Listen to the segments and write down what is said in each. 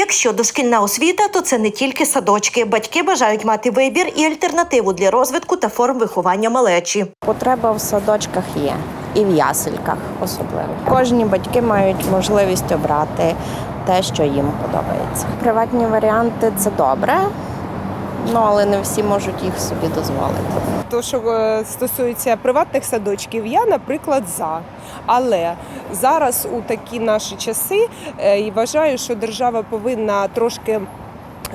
Якщо дошкільна освіта, то це не тільки садочки. Батьки бажають мати вибір і альтернативу для розвитку та форм виховання малечі. Потреба в садочках є і в ясельках особливо. Кожні батьки мають можливість обрати те, що їм подобається. Приватні варіанти це добре, ну але не всі можуть їх собі дозволити. То, що е, стосується приватних садочків, я, наприклад, за. Але зараз у такі наші часи е, і вважаю, що держава повинна трошки.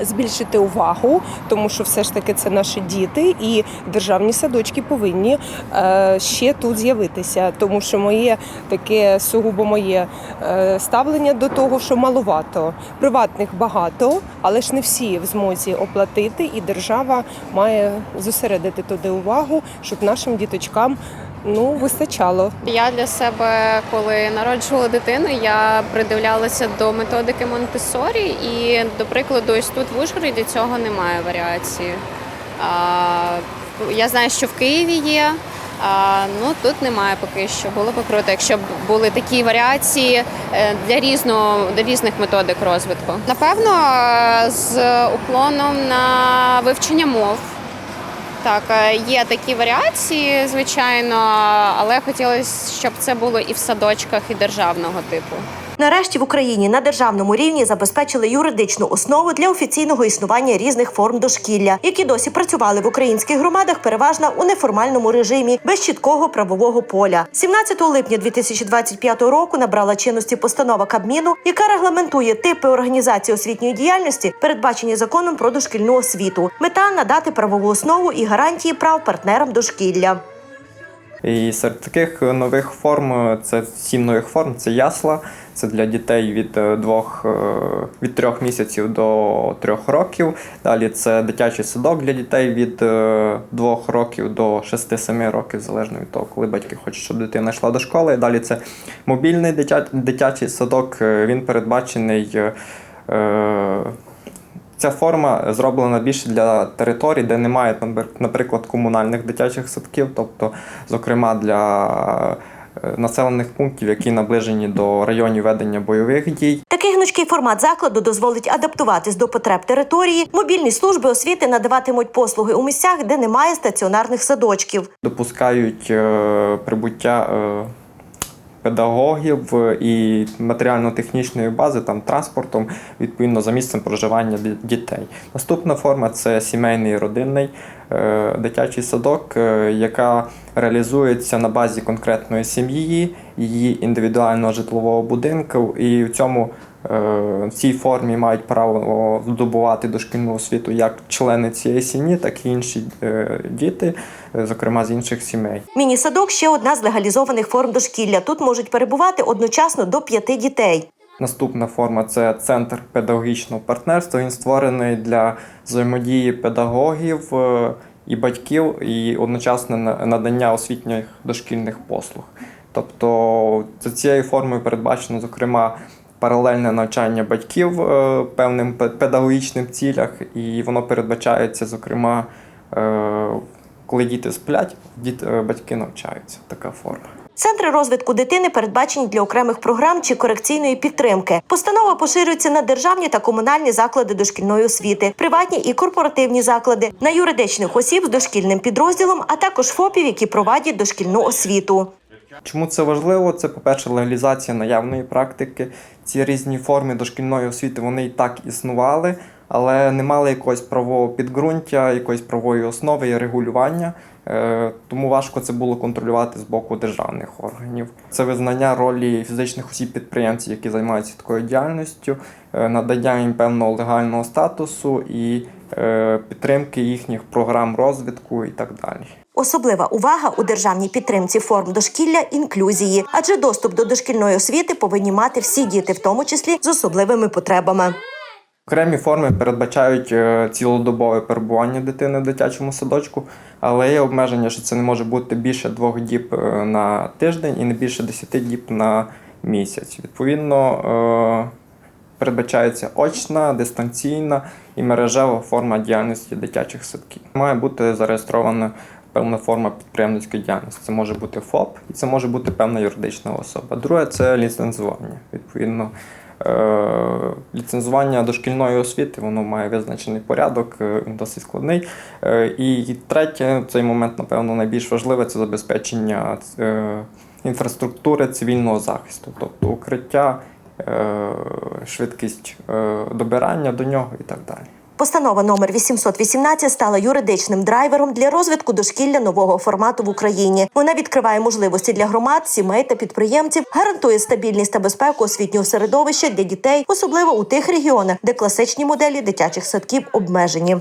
Збільшити увагу, тому що все ж таки це наші діти, і державні садочки повинні е, ще тут з'явитися. Тому що моє таке сугубо моє е, ставлення до того, що маловато. Приватних багато, але ж не всі в змозі оплатити, і держава має зосередити туди увагу, щоб нашим діточкам ну вистачало. Я для себе, коли народжувала дитину, я придивлялася до методики Монтесорі, і, до прикладу, ось тут в Ужгороді цього немає варіації. А, я знаю, що в Києві є. А, ну тут немає поки що. Було б круто, якщо б були такі варіації е, для різного для різних методик розвитку. Напевно, е, з уклоном на вивчення мов. Так, е, є такі варіації, звичайно, але хотілося, щоб це було і в садочках, і державного типу. Нарешті в Україні на державному рівні забезпечили юридичну основу для офіційного існування різних форм дошкілля, які досі працювали в українських громадах переважно у неформальному режимі без чіткого правового поля. 17 липня 2025 року набрала чинності постанова Кабміну, яка регламентує типи організації освітньої діяльності, передбачені законом про дошкільну освіту. Мета надати правову основу і гарантії прав партнерам дошкілля. І серед таких нових форм це сім нових форм. Це ясла, це для дітей від е, двох е, від трьох місяців до трьох років. Далі це дитячий садок для дітей від е, двох років до 6-7 років, залежно від того, коли батьки хочуть, щоб дитина йшла до школи. Далі це мобільний дитя- дитячий садок. Він передбачений. Ця форма зроблена більше для територій, де немає, напр- наприклад, комунальних дитячих садків, тобто, зокрема, для е, населених пунктів, які наближені до районів ведення бойових дій. Такий гнучкий формат закладу дозволить адаптуватись до потреб території. Мобільні служби освіти надаватимуть послуги у місцях, де немає стаціонарних садочків. допускають е, прибуття е, педагогів е, і матеріально-технічної бази, там транспортом, відповідно за місцем проживання дітей. Наступна форма це сімейний родинний е, дитячий садок, е, яка реалізується на базі конкретної сім'ї, її індивідуального житлового будинку, і в цьому е, в цій формі мають право здобувати дошкільну освіту як члени цієї сім'ї, так і інші е, діти, е, зокрема з інших сімей. Міні-садок ще одна з легалізованих форм дошкілля. Тут можуть перебувати одночасно до п'яти дітей. Наступна форма це центр педагогічного партнерства. Він створений для взаємодії педагогів е, і батьків, і одночасне на- надання освітніх дошкільних послуг. Тобто за цією формою передбачено, зокрема, паралельне навчання батьків е, певним педагогічним цілях, і воно передбачається, зокрема, е, коли діти сплять, батьки навчаються. Така форма. Центри розвитку дитини передбачені для окремих програм чи корекційної підтримки. Постанова поширюється на державні та комунальні заклади дошкільної освіти, приватні і корпоративні заклади, на юридичних осіб з дошкільним підрозділом, а також ФОПів, які провадять дошкільну освіту. Чому це важливо? Це, по-перше, легалізація наявної практики. Ці різні форми дошкільної освіти вони і так існували, але не мали якогось правового підґрунтя, якоїсь правової основи і регулювання. Е, Тому важко це було контролювати з боку державних органів. Це визнання ролі фізичних осіб підприємців, які займаються такою діяльністю, е, надання їм певного легального статусу і е, підтримки їхніх програм розвитку і так далі. Особлива увага у державній підтримці форм дошкілля інклюзії, адже доступ до дошкільної освіти повинні мати всі діти, в тому числі з особливими потребами. Окремі форми передбачають е, цілодобове перебування дитини в дитячому садочку, але є обмеження, що це не може бути більше двох діб е, на тиждень і не більше 10 діб на місяць. Відповідно, е, передбачається очна, дистанційна і мережева форма діяльності дитячих садків. Має бути зареєстрована певна форма підприємницької діяльності. Це може бути ФОП і це може бути певна юридична особа. Друге це ліцензування. Відповідно, Ліцензування дошкільної освіти воно має визначений порядок, е, досить складний. Е, І третє, цей момент, напевно, найбільш важливе це забезпечення е, інфраструктури цивільного захисту, тобто укриття, е, швидкість е, добирання до нього і так далі. Постанова номер 818 стала юридичним драйвером для розвитку дошкілля нового формату в Україні. Вона відкриває можливості для громад, сімей та підприємців, гарантує стабільність та безпеку освітнього середовища для дітей, особливо у тих регіонах, де класичні моделі дитячих садків обмежені.